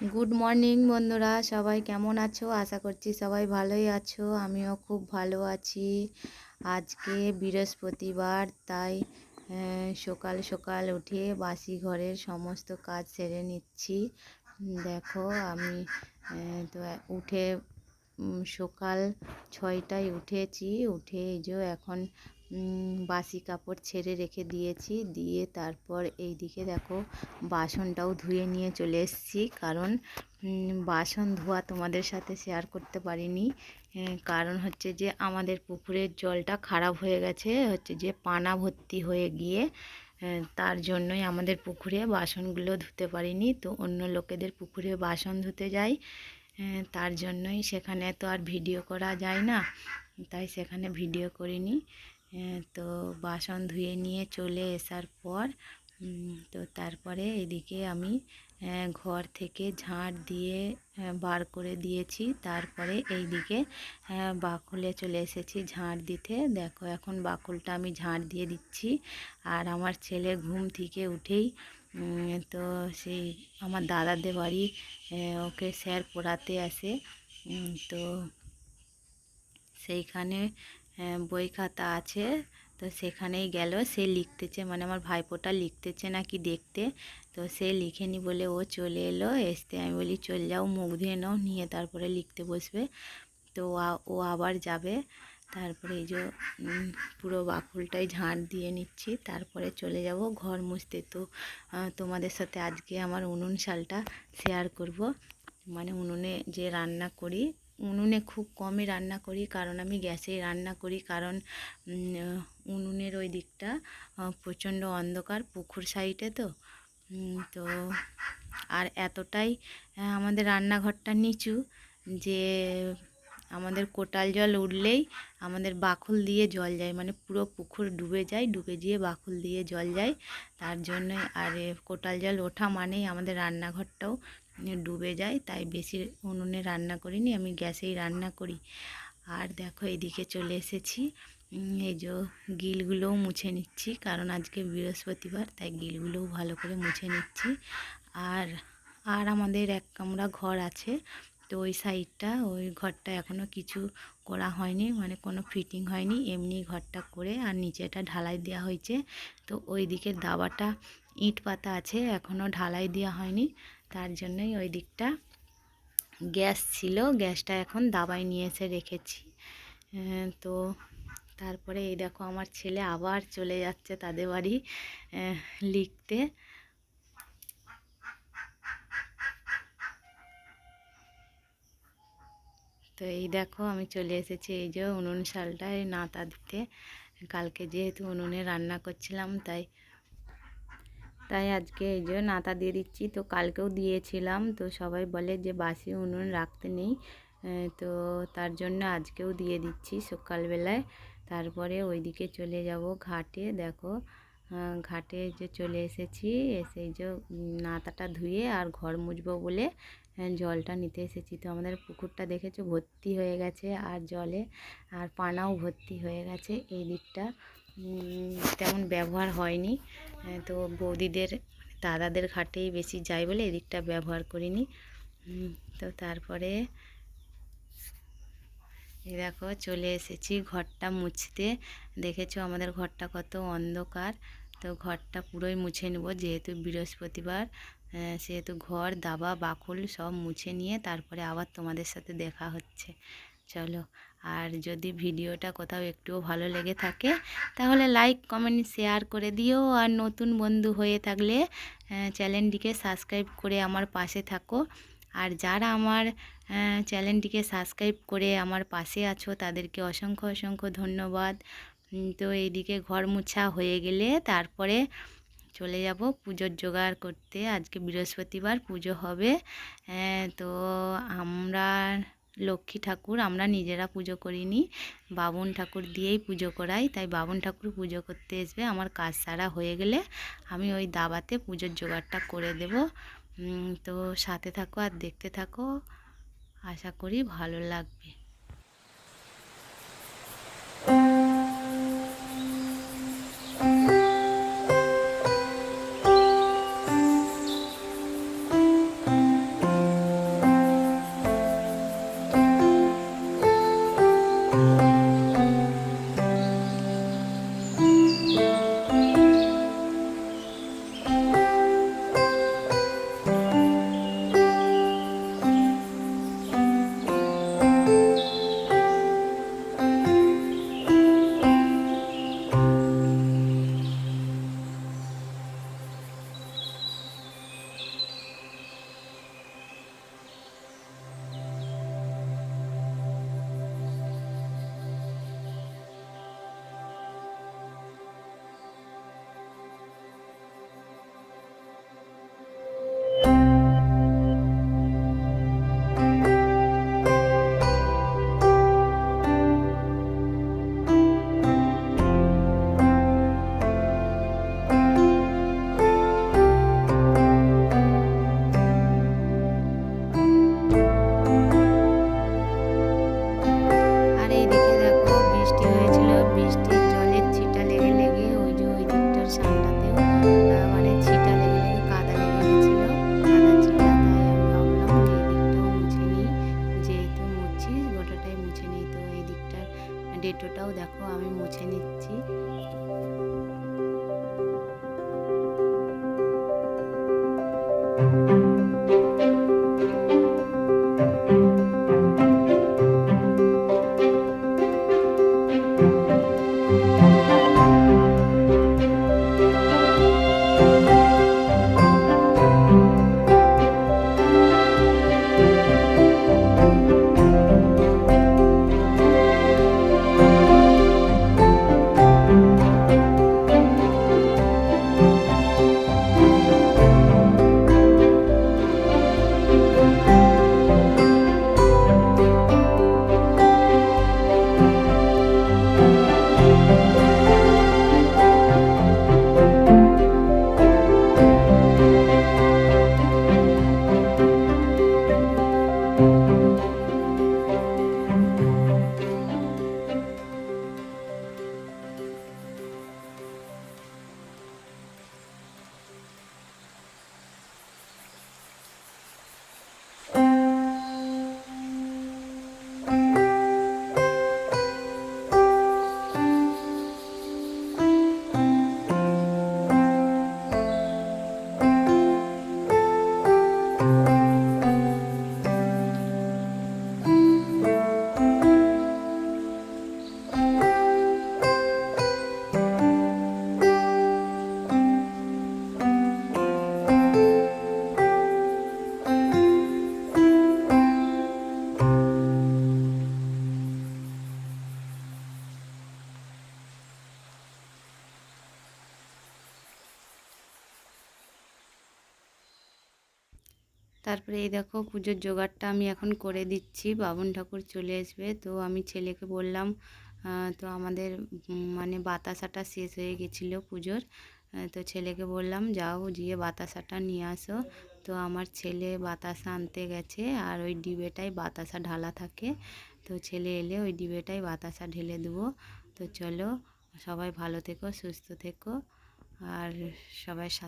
Good morning বন্ধুরা। সবাই কেমন আছো? আশা করছি সবাই ভালোই আছো। আমিও খুব ভালো আছি। আজকে বৃহস্পতিবার, তাই সকাল সকাল উঠে বাসি ঘরের সমস্ত কাজ সেরে নিচ্ছি। দেখো, আমি তো উঠে সকাল ছয়টায় উঠেছি। উঠে এই যে এখন বাসি কাপড় ছেড়ে রেখে দিয়েছি। দিয়ে তারপর এই দিকে দেখো, বাসনটাও ধুয়ে নিয়ে চলে এসেছি। কারণ বাসন ধোয়া তোমাদের সাথে শেয়ার করতে পারিনি। কারণ হচ্ছে যে আমাদের পুকুরের জলটা খারাপ হয়ে গেছে। হচ্ছে যে পানা ভর্তি হয়ে গিয়ে তার জন্যই আমাদের পুকুরে বাসনগুলো ধুতে পারিনি। তো অন্য লোকেদের পুকুরে বাসন ধুতে যাই তার জন্যই সেখানে তো আর ভিডিও করা যায় না। তাই সেখানে ভিডিও করিনি। তো বাসন ধুয়ে নিয়ে চলে আসার পর তো তারপরে এদিকে আমি ঘর থেকে ঝাঁট দিয়ে বার করে দিয়েছি। তারপরে এইদিকে আহ, বাকুলে চলে এসেছি ঝাঁট দিতে। দেখো এখন বাকুলটা আমি ঝাঁট দিয়ে দিচ্ছি। আর আমার ছেলে ঘুম থেকে উঠেই তো সেই আমার দাদাদের বাড়ি ওকে স্যার পড়াতে আসে। তো সেইখানে বই খাতা আছে। তো সেখানেই গেল। সে লিখতেছে মানে আমার ভাইপোটা লিখতেছে নাকি দেখতে। তো সে লিখেনি বলে ও চলে এলো। এসতে আমি বলি, চল যাও, মুখ ধুয়ে নাও, নিয়ে তারপরে লিখতে বসবে। তো ও আবার যাবে। তারপরে এই যে পুরো বাকুলটাই ঝাঁট দিয়ে নিচ্ছি। তারপরে চলে যাব ঘর মুছতে। তো তোমাদের সাথে আজকে আমার উনুন শালটা শেয়ার করব। মানে উনুনে যে রান্না করি উনুনে খুব কমই রান্না করি, কারণ আমি গ্যাসেই রান্না করি, কারণ উনুনের ওই দিকটা প্রচণ্ড অন্ধকার পুকুর সাইডে তো তো আর এতটাই আমাদের রান্নাঘরটা নিচু যে আমাদের কোটাল জল উঠলেই আমাদের বাকুল দিয়ে জল যায় মানে পুরো পুকুর ডুবে যায়, ডুবে গিয়ে বাকুল দিয়ে জল যায়, তার জন্য আর কোটাল জল ওঠা মানেই আমাদের রান্নাঘরটাও ডুবে যায়, তাই বেশি উনুনে রান্না করিনি, আমি গ্যাসেই রান্না করি। আর দেখো এদিকে চলে এসেছি। এই যে গিলগুলোও মুছে নিচ্ছি, কারণ আজকে বৃহস্পতিবার, তাই গিলগুলোও ভালো করে মুছে নিচ্ছি। আর আর আমাদের এক কামরা ঘর আছে, তো ওই সাইডটা, ওই ঘরটা এখনও কিছু করা হয়নি মানে কোনো ফিটিং হয়নি, এমনি ঘরটা করে আর নিচেটা ঢালাই দেওয়া হয়েছে। তো ওই দিকের দাবাটা ইট পাতা আছে এখনও ঢালাই দেওয়া হয়নি। তার জন্যই ওই দিকটা গ্যাস ছিল, গ্যাসটা এখন দাবায় নিয়ে এসে রেখেছি। তো তারপরে এই দেখো আমার ছেলে আবার চলে যাচ্ছে তাদের বাড়ি লিখতে। তো এই দেখো আমি চলে এসেছি, এই যে উনুন শালটায় নাতা দিতে। কালকে যেহেতু উনুনে রান্না করছিলাম, তাই তাই আজকে এই যে নাতা দিয়ে দিচ্ছি। তো কালকেও দিয়েছিলাম। তো সবাই বলে যে বাসি উনুন রাখতে নেই। তো তার জন্য আজকেও দিয়ে দিচ্ছি সকালবেলায়। তারপরে ওইদিকে চলে যাব ঘাটে। দেখো ঘাটে যে চলে এসেছি, এসে যে নাতাটা ধুয়ে আর ঘর মুছবো বলে জলটা নিতে এসেছি। তো আমাদের পুকুরটা দেখেছ? ভর্তি হয়ে গেছে। আর জলে আর পানাও ভর্তি হয়ে গেছে এই দিকটা। তেমন ব্যবহার হয়নি। তো বৌদিদের দাদাদের ঘাটেই বেশি যাই বলে এদিকটা ব্যবহার করিনি। তো তারপরে এই দেখো চলে এসেছি ঘরটা মুছতে। দেখেছ আমাদের ঘরটা কত অন্ধকার? তো ঘরটা পুরোই মুছে নেব যেহেতু বৃহস্পতিবার। সেহেতু ঘর, দাবা, বাকুল সব মুছে নিয়ে তারপরে আবার তোমাদের সাথে দেখা হচ্ছে। চলো। আর যদি ভিডিওটা কোথাও একটুও ভালো লেগে থাকে, তাহলে লাইক কমেন্ট শেয়ার করে দিও। আর নতুন বন্ধু হয়ে থাকলে চ্যানেলটিকে সাবস্ক্রাইব করে আমার পাশে থাকো। আর যারা আমার চ্যানেলটিকে সাবস্ক্রাইব করে আমার পাশে আছো, তাদেরকে অসংখ্য অসংখ্য ধন্যবাদ। তো এইদিকে ঘর মুছা হয়ে গেলে তারপরে চলে যাব পুজোর জোগাড় করতে। আজকে বৃহস্পতিবার পুজো হবে। তো আমরা লক্ষ্মী ঠাকুর আমরা নিজেরা পুজো করিনি। বাবন ঠাকুর দিয়েই পুজো করাই, তাই বাবন ঠাকুর পুজো করতে আসবে আমার কাজ সারা হয়ে গেলে আমি ওই দাবাতে পুজোর জোগাড়টা করে দেব। তো সাথে থাকো আর দেখতে থাকো। আশা করি ভালো লাগবে। দেখো আমি মুছে নিচ্ছি। তারপরে এই দেখো পুজোর জোগাড়টা আমি এখন করে দিচ্ছি। বাবন ঠাকুর চলে আসবে। তো আমি ছেলেকে বললাম তো আমাদের মানে বাতাসাটা শেষ হয়ে গেছিল পুজোর। তো ছেলেকে বললাম, যাও গিয়ে বাতাসাটা নিয়ে আসো। তো আমার ছেলে বাতাসা আনতে গেছে আর ওই ডিবেটায় বাতাসা ঢালা থাকে। তো ছেলে এলে ওই ডিবেটায় বাতাসা ঢেলে দেবো। তো চলো, সবাই ভালো থেকো, সুস্থ থেকো, আর সবাই